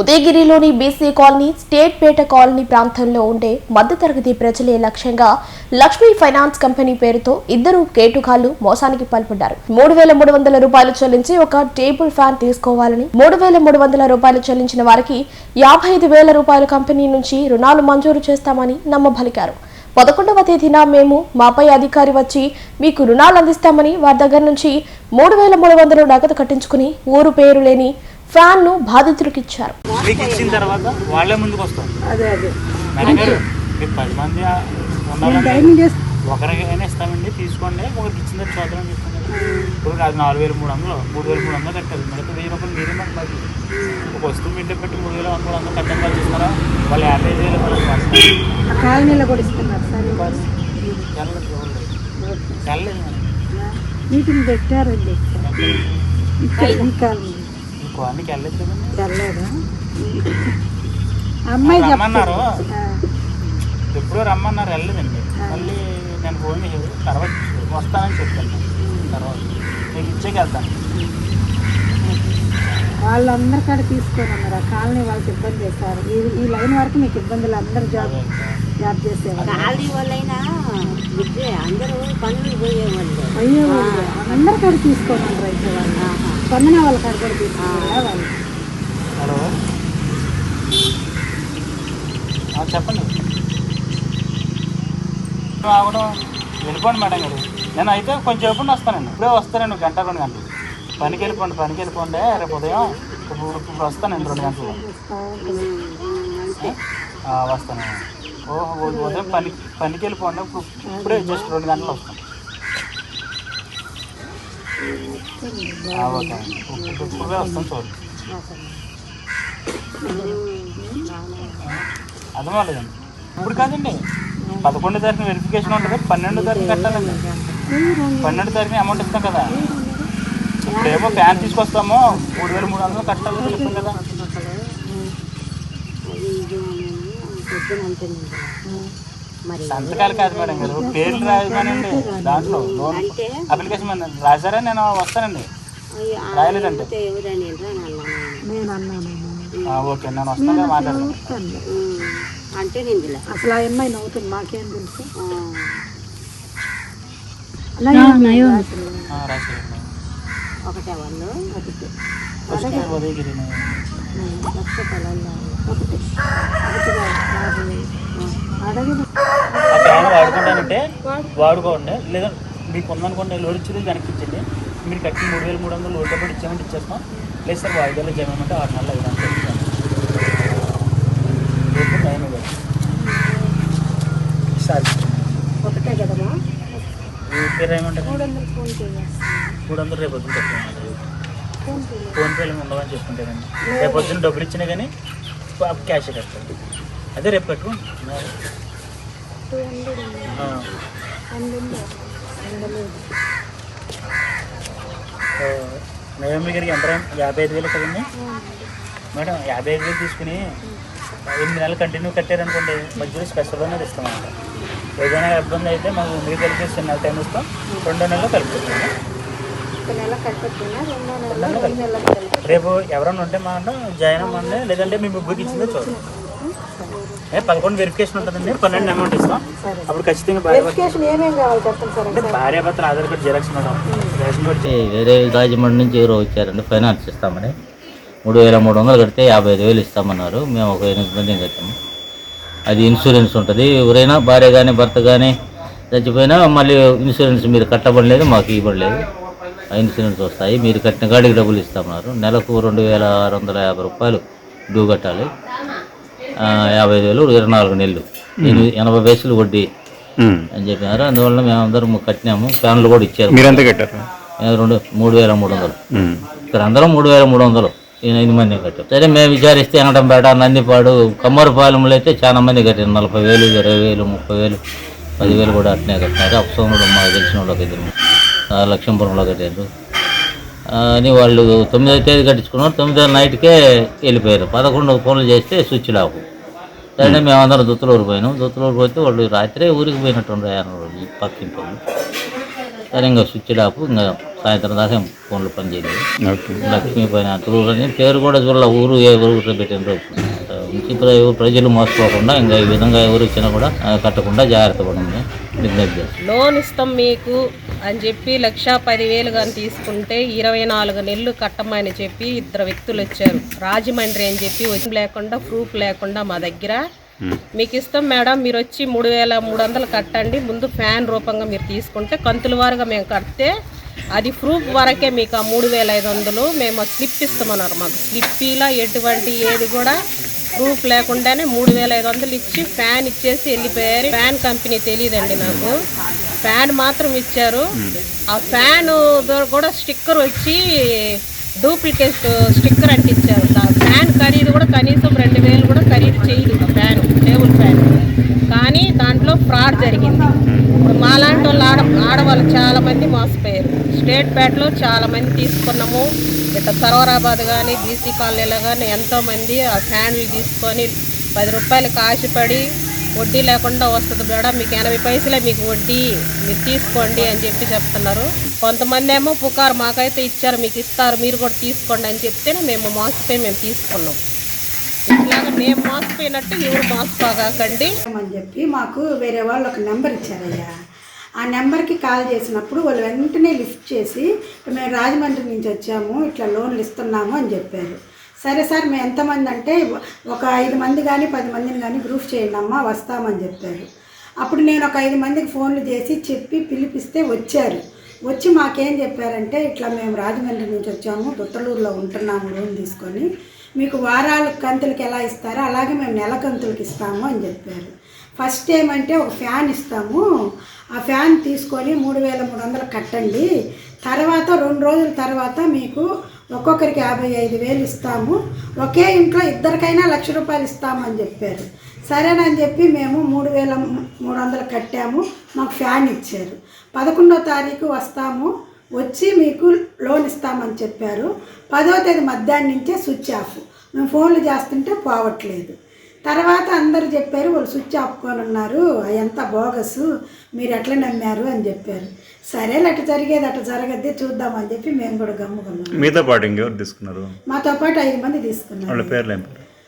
ఉదయగిరిలోని BC colony state పేట colony ప్రాంతంలో ఉండే మధ్యతరగతి ప్రజలే లక్ష్యంగా లక్ష్మీ ఫైనాన్స్ కంపెనీ పేరుతో ఇద్దరు కేటుకాళ్ళు మోసానికి పాల్పడ్డారు. మూడు వేల మూడు వందల రూపాయలు చెల్లించి ఒక టేబుల్ ఫ్యాన్ తీసుకోవాలని మూడు వేల మూడు వందల రూపాయలు చెల్లించిన వారికి యాభై ఐదు వేల రూపాయల కంపెనీ నుంచి రుణాలు మంజూరు చేస్తామని నమ్మబలికారు. పదకొండవ తేదీన మేము మాపై అధికారి వచ్చి మీకు రుణాలు అందిస్తామని వారి దగ్గర నుంచి మూడు వేల మూడు వందలు నగదు కట్టించుకుని ఊరు పేరు లేని ఫ్యాన్ను బాధితుడికిచ్చారు మీకు ఇచ్చిన తర్వాత వాళ్ళే ముందుకు వస్తారు. అదే అదే. మేడం గారు మీరు పది మంది ఒకరికైనా ఇస్తామండి తీసుకోండి. ఒకరికి ఇచ్చిన తర్వాత చూద్దాం అని చెప్పాను ఇప్పుడు అది నాలుగు వేలు మూడు వందలు మూడు వేలు మూడు వందలు కట్టాలి. మిగతా వెయ్యి రూపాయలు మీరే మాకు బాకీ. ఒక వస్తువు మీ ఇంటికి పెట్టి మూడు వేల మూడు వందలు కట్టడం వాళ్ళు చేస్తారా వాళ్ళు యాభై వేలు వాళ్ళు. ఆ కాలనీలో కూడా ఇస్తున్నారు సరే. వెళ్ళలేదు. మీటింగ్ పెట్టారండి. ఈ కాలనీ. వెళ్ళలేదా? అమ్మాయి రమ్మన్నారు. ఎప్పుడో రమ్మన్నారు వెళ్ళలేదండి. మళ్ళీ నేను ఫోన్ చేసి తర్వాత వస్తానని చెప్పాను. తర్వాత మీకు ఇచ్చేకి వెళ్తాను. వాళ్ళందరి కాడ తీసుకొని ఉన్నారు. ఆ కాలనీ వాళ్ళకి ఇబ్బంది చేశారు. ఈ ఈ లైన్ వరకు మీకు ఇబ్బందులు అందరు జాబ్ జాబ్ చేసేవాళ్ళు. ఖాళీ వాళ్ళైనా అందరూ పనులు పోయేవాళ్ళు. అందరి కాడ తీసుకొని ఉన్నారు అయితే వాళ్ళు. స్పందన వాళ్ళ కాడ కూడా తీసుకున్నారా వాళ్ళు. హలో. చెప్పండి. రావడం వెళ్ళిపోండి మేడం గారు. నేను అయితే కొంచెం ఎప్పుడు వస్తానండి. ఇప్పుడే వస్తానండి నేను గంట రెండు గంటలు. పనికి వెళ్ళిపోండి పనికి వెళ్ళిపోండి రేపు ఉదయం ఇప్పుడు ఇప్పుడు వస్తానండి రెండు గంటలు. ఆ, వస్తాను. ఓహో ఉదయం పని పనికి వెళ్ళిపోండి ఇప్పుడు ఇప్పుడే జస్ట్ రెండు గంటలు వస్తాను. ఓకే అండి. ఇప్పుడు ఇప్పుడే వస్తాను చూడండి అర్థమవ్వలేదండి ఇప్పుడు కాదండి పదకొండో తారీఖున వెరిఫికేషన్ ఉంటుంది పన్నెండో తారీఖు కట్టాలండి. పన్నెండో తారీఖున అమౌంట్ ఇస్తాం కదా. ఇప్పుడేమో ఫ్యాన్ తీసుకొస్తామో మూడు వేల మూడు వందలు కట్టాలని చెప్తాం కదా. సంతకాలు కాదు మేడం గారు పేర్లు రాయమనండి దాంట్లో లోన్ అప్లికేషన్ రాశారా నేను వస్తానండి. అయ్య, ఓకే నేను వస్తాను మాట్లాడతాను. అంటే నిందిలే? అసలు ఆ అమ్మాయి నవ్వుతుంది మాకేం తెలుసు? ఒకటే వాళ్ళు ఒకటి. లక్ష పొలాల్లో ఒకటి. వాడుకుంటానంటే వాడుకోండి. లేదా మీకు ఉందనుకోండి లోడ్ ఇచ్చేది దానికి ఇచ్చండి మీరు కట్టి మూడు వేలు మూడు వందలు లోడ్ డబ్బులు ఇచ్చామంటే ఇచ్చేస్తాం. లేదు సార్ వాయిదాలు చేయమంటే ఆరు నెలలు ఐదు నెలలు ఇస్తాం రేపు టైం ఇవ్వండి సారీ ఒకటే కదమ్మా? మూడు వందలు మూడు రేపు పొద్దున ఫోన్పేలు ఉండవని చెప్పుకుంటానండి రేపు పొద్దున్న డబ్బులు ఇచ్చినా కానీ క్యాష్ కట్టాలి. అదే రేపు పెట్టుకోండి. సో, నవమి గారికి ఎంత యాభై ఐదు వేలు కదండి మేడం యాభై ఐదు వేలు తీసుకుని ఎనిమిది నెలలు కంటిన్యూ కట్టారనుకోండి మధ్యలో స్పెషల్ అనేది ఇస్తామంట. ఏదైనా ఇబ్బంది అయితే మాకు మీరు కలిపేసి నెల టైం ఇస్తాం. రెండో నెలలో కలుపుతాం ఒక నెల కట్టకపోయినా రెండో నెల రెండు నెలలకు కలిపి రేపు ఎవరైనా ఉంటే మా అన్న జాయిన్ అవ్వండి. లేదంటే మేము బుక్ ఇచ్చిందే చూడండి ఏ పదకొండు వెరిఫికేషన్ ఉంటుందండి. పన్నెండు అమౌంట్ ఇస్తాం. అప్పుడు ఖచ్చితంగా భార్య భార్యాభర్తల Aadhaar card xerox madam ration card. Rajahmundry నుంచి ఎవరో వచ్చారండి ఫైనాన్స్ ఇస్తామని. మూడు వేల మూడు వందలు కడితే యాభై ఐదు వేలు ఇస్తామన్నారు. మేము ఒక ఎనిమిది మంది కట్టాము. అది ఇన్సూరెన్స్ ఉంటుంది. ఎవరైనా భార్య కానీ భర్త కానీ చచ్చిపోయినా మళ్ళీ ఇన్సూరెన్స్ మీరు కట్టబడలేదు మాకు ఇవ్వలేదు. ఆ ఇన్సూరెన్స్ వస్తాయి. మీరు కట్టిన గాడికి డబ్బులు ఇస్తామన్నారు. నెలకు రెండు వేల ఆరు వందల యాభై రూపాయలు డ్యూ కట్టాలి. యాభై ఐదు వేలు ఇరవై నాలుగు నెలలు. ఎనభై పైసలు వడ్డీ అని చెప్పినారు. అందువల్ల మేమందరం కట్టినాము. ఫ్యాన్లు కూడా ఇచ్చారు. మీరెంత కట్టారు? ఏ రెండు మూడు వేల మూడు వందలు. ఇక్కడ అందరం మూడు వేల మూడు వందలు. ఐదు మంది కట్టాం సరే మేము విచారిస్తే అనటంపేట నందిపాడు కమ్మరపాలెంలో అయితే చాలా మంది కట్టారు. నలభై వేలు ఇరవై వేలు ముప్పై వేలు పదివేలు కూడా అట్నే కట్టినారు. అప్సోముడు మాకు తెలిసిన వాళ్ళకి ఇద్దరు లక్ష్మీపురంలో కట్టారు. అని వాళ్ళు తొమ్మిదో తేదీ కట్టించుకున్నారు. తొమ్మిదో నైట్కే వెళ్ళిపోయారు. పదకొండు ఫోన్లు చేస్తే స్విచ్ ఆఫ్ సరే మేమందరం దుత్తులూరు పోయినాం. దుత్తులూరు పోతే వాళ్ళు రాత్రే ఊరికి పోయినట్టు పక్కింటి వాళ్ళు. సరే ఇంకా స్విచ్ ఆఫ్ ఇంకా సాయంత్రం దాకా ఫోన్లు పనిచేయలేదు లక్ష్మీ రూల్ అని పేరు కూడా చూడాల ఊరు ఏ ఊరు పెట్టిన నుంచి ప్ర- ప్రజలు మోసపోకుండా ఇంకా ఈ విధంగా ఎవరు ఇచ్చినా కూడా కట్టకుండా జాగ్రత్త పడండి. చేస్తాం. లోన్ ఇస్తాం మీకు అని చెప్పి లక్ష పదివేలు కానీ తీసుకుంటే ఇరవై నాలుగు నెలలు కట్టమని చెప్పి ఇద్దరు వ్యక్తులు వచ్చారు. రాజమండ్రి అని చెప్పి వచ్చి లేకుండా ప్రూఫ్ లేకుండా మా దగ్గర. మీకు ఇస్తాం మేడం మీరు వచ్చి మూడు వేల మూడు వందలు కట్టండి. ముందు ఫ్యాన్ రూపంగా మీరు తీసుకుంటే కంతుల వారుగా మేము కడితే అది ప్రూఫ్ వరకే మీకు ఆ మూడు వేల ఐదు వందలు మేము ఆ స్లిప్ ఇస్తామన్నారు మాకు. స్లిప్పీలో ఎటువంటి ఏది కూడా ప్రూఫ్ లేకుండానే మూడు వేల ఐదు వందలు ఇచ్చి ఫ్యాన్ ఇచ్చేసి వెళ్ళిపోయారు. ఫ్యాన్ కంపెనీ తెలియదండి నాకు. ఫ్యాన్ మాత్రం ఇచ్చారు. ఆ ఫ్యాన్ కూడా స్టిక్కర్ వచ్చి డూప్లికేట్ స్టిక్కర్ అంటించారు ఆ ఫ్యాన్ ఖరీదు కూడా కనీసం రెండు వేలు కూడా ఖరీదు చేయదు ఫ్యాన్ టేబుల్ ఫ్యాన్. కానీ దాంట్లో ఫ్రాడ్ జరిగింది. ఇప్పుడు మాలాంటి వాళ్ళు ఆడ ఆడవాళ్ళు చాలామంది మోసపోయారు. స్టేట్ బ్యాట్లో చాలామంది తీసుకున్నాము. ఇట్లా సర్వరాబాద్ కానీ బీసీ కాలనీలో కానీ ఎంతోమంది ఆ ఫ్యాన్లు తీసుకొని పది రూపాయలు ఆశపడి వడ్డీ లేకుండా వస్తుంది మేడం మీకు ఎనభై పైసలే మీకు వడ్డీ మీరు తీసుకోండి అని చెప్పి చెప్తున్నారు. కొంతమంది ఏమో పుకారు మాకైతే ఇచ్చారు మీకు ఇస్తారు మీరు కూడా తీసుకోండి అని చెప్తేనే మేము మోసపోయి మేము తీసుకున్నాం. ఇట్లాగా మేము మోసపోయినట్టు ఎవరు మోసపోగాకండి. అని చెప్పి మాకు వేరే వాళ్ళు ఒక నెంబర్ ఇచ్చారయ్యా. ఆ నెంబర్కి కాల్ చేసినప్పుడు వాళ్ళు వెంటనే లిఫ్ట్ చేసి మేము రాజమండ్రి నుంచి వచ్చాము ఇట్లా లోన్లు ఇస్తున్నాము అని చెప్పారు. సరే సార్ మేము ఎంతమంది అంటే ఒక ఐదు మంది కానీ పది మందిని కానీ ప్రూఫ్ చేయండి అమ్మా వస్తామని చెప్పారు. అప్పుడు నేను ఒక ఐదు మందికి ఫోన్లు చేసి చెప్పి పిలిపిస్తే వచ్చారు. వచ్చి మాకేం చెప్పారంటే ఇట్లా మేము రాజమండ్రి నుంచి వచ్చాము దుత్తలూరులో ఉంటున్నాము లోన్ తీసుకొని. మీకు వారాల కంతులకి ఎలా ఇస్తారో అలాగే మేము నెల కంతులకి ఇస్తాము అని చెప్పారు. ఫస్ట్ ఏమంటే ఒక ఫ్యాన్ ఇస్తాము. ఆ ఫ్యాన్ తీసుకొని మూడు వేల మూడు వందలు కట్టండి. తర్వాత రెండు రోజుల తర్వాత మీకు ఒక్కొక్కరికి యాభై ఐదు వేలు ఇస్తాము. ఒకే ఇంట్లో ఇద్దరికైనా లక్ష రూపాయలు ఇస్తామని చెప్పారు. సరేనని చెప్పి మేము మూడు వేల మూడు వందలు కట్టాము. మాకు ఫ్యాన్ ఇచ్చారు. పదకొండో తారీఖు వస్తాము. వచ్చి మీకు లోన్ ఇస్తామని చెప్పారు. పదో తేదీ మధ్యాహ్నం నుంచే స్విచ్ ఆఫ్. మేము ఫోన్లు చేస్తుంటే పోవట్లేదు. తర్వాత అందరు చెప్పారు వాళ్ళు స్విచ్ ఆపుకొని ఉన్నారు ఎంత బోగస్. మీరు ఎట్లా నమ్మారు? అని చెప్పారు. సరే అట్లా జరిగేది అట్లా జరగద్ది చూద్దామని చెప్పి మేము కూడా గమ్ముకున్నాం. మీతో పాటు ఇంకెవరు తీసుకున్నారు? మాతో పాటు ఐదు మంది తీసుకున్నారు. వాళ్ళ పేర్లు